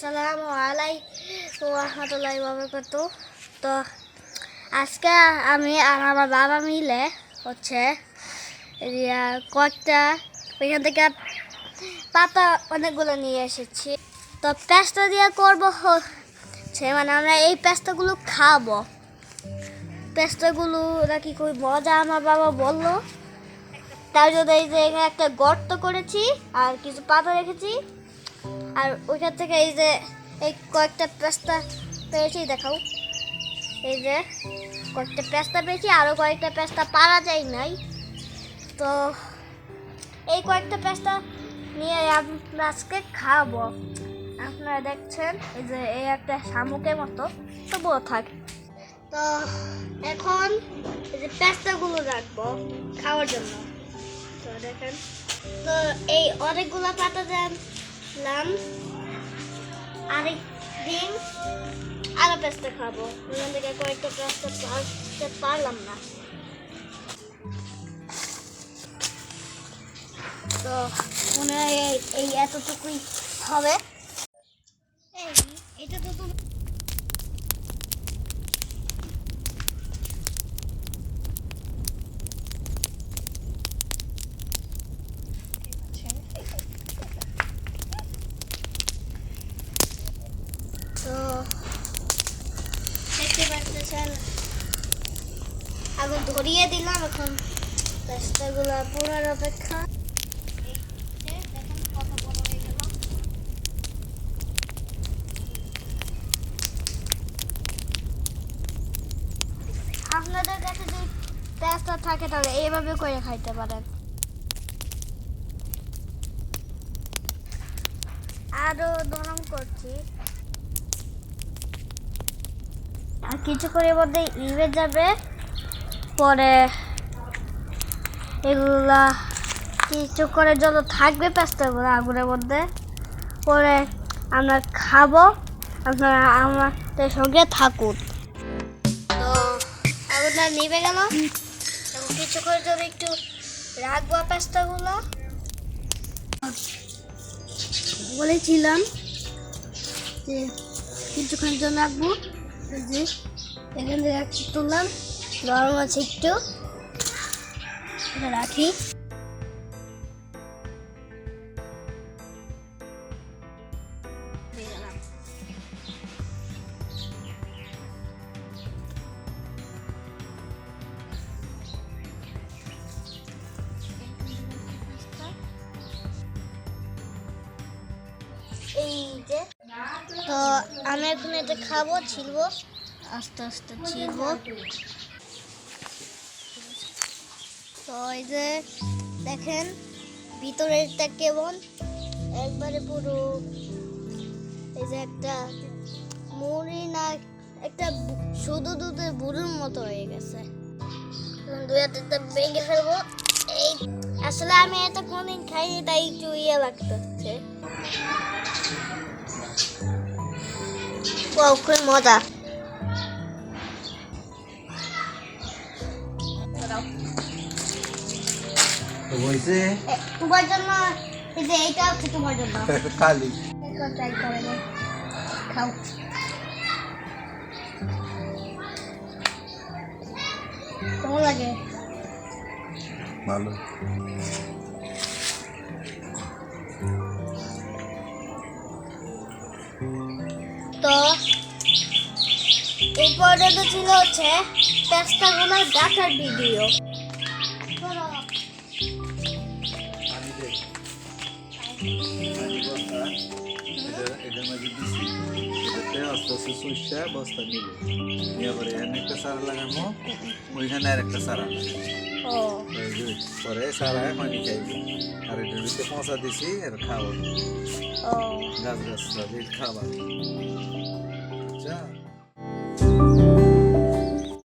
আসসালামু আলাইকুম রহমতুল্লাহ বাবরকাত তো আজকে আমি আর আমার বাবা মিলে হচ্ছে কয়েকটা ওইখান থেকে পাতা অনেকগুলো নিয়ে এসেছি। তো পেস্তা দিয়ে করব হচ্ছে মানে আমরা এই পেস্তাগুলো খাব। পেস্তাগুলো নাকি খুবই মজা, আমার বাবা বলল। তার জন্য এই যে এখানে একটা গর্ত করেছি আর কিছু পাতা রেখেছি। আর ওইখান থেকে এই যে এই কয়েকটা পেস্তা পেয়েছি, দেখাও। এই যে কয়েকটা পেস্তা পেয়েছি আরও কয়েকটা পেস্তা পারা যায় নাই। তো এই কয়েকটা পেস্তা নিয়ে আমরা আজকে খাব। আপনারা দেখছেন, এই যে এই একটা শামুকের মতো, তবুও থাক। তো এখন এই যে পেস্তাগুলো রাখব খাওয়ার জন্য। তো দেখেন, তো এই অনেকগুলো পাতা দিলাম আরেক দিন আরও পেস্তা খাব। ওখান থেকে কয়েকটা পেস্তা পারতে পারলাম না। তো মনে হয় এই- এতটুকুই হবে। এটা তো তুমি আগুন ধরিয়ে দিলাম এখন। পেস্তাগুলো পুরার অপেক্ষা। আপনাদের কাছে যদি পেস্তা থাকে তাহলে এইভাবে করে খাইতে পারেন। আরও নরম করছি। আর কিছু করে মধ্যে ইভে যাবে। পরে এগুলা কিছু করে যত থাকবে পেস্তাগুলো আগুনের মধ্যে। পরে আমরা খাব, আপনারা আমাদের সঙ্গে থাকুন। তো আগুনটা নিভে গেল। এখন কিছু করে যদি একটু রাখব পেস্তাগুলো বলেছিলাম যে কিছুক্ষণের জন্য রাখব। যে এখান থেকে তুললাম গরম আছে একটু। রাখি। তো আমি এখন এটা খাব, ছিলবো, আস্তে আস্তে ছিলবো। তো এই যে দেখেন, ভিতরেরটা কেমন? একবারে পুরো এই যে একটা মুড়ি না, একটা শুধু দুধের বুড়োর মতো হয়ে গেছে। দুই হাতে ভেঙে ফেলব। এই, আসলে আমি এটা কোনদিন খাইনি, তাই একটু ইয়ে লাগতেছে। Wow, খুব মজা বলছে? তোমার জন্য এই যে এইটা হচ্ছে তোমার জন্য। কালি। ট্রাই করে খাও। কেমন লাগে? ভালো। তো? এই পর্যন্ত ছিল হচ্ছে পেস্তাগুলোর ডাটার ভিডিও। পানি দে। এটা এটার মধ্যে আস্তে আস্তে সরষা বস্তা নিব নিয়ে পরে এখানে একটা সারা লাগাবো ওইখানে আর একটা সারা পরে সারা পানি খাইবে আর এটার ভিতরে পচা দিছি আর ও গাছ গাছ খাবার আচ্ছা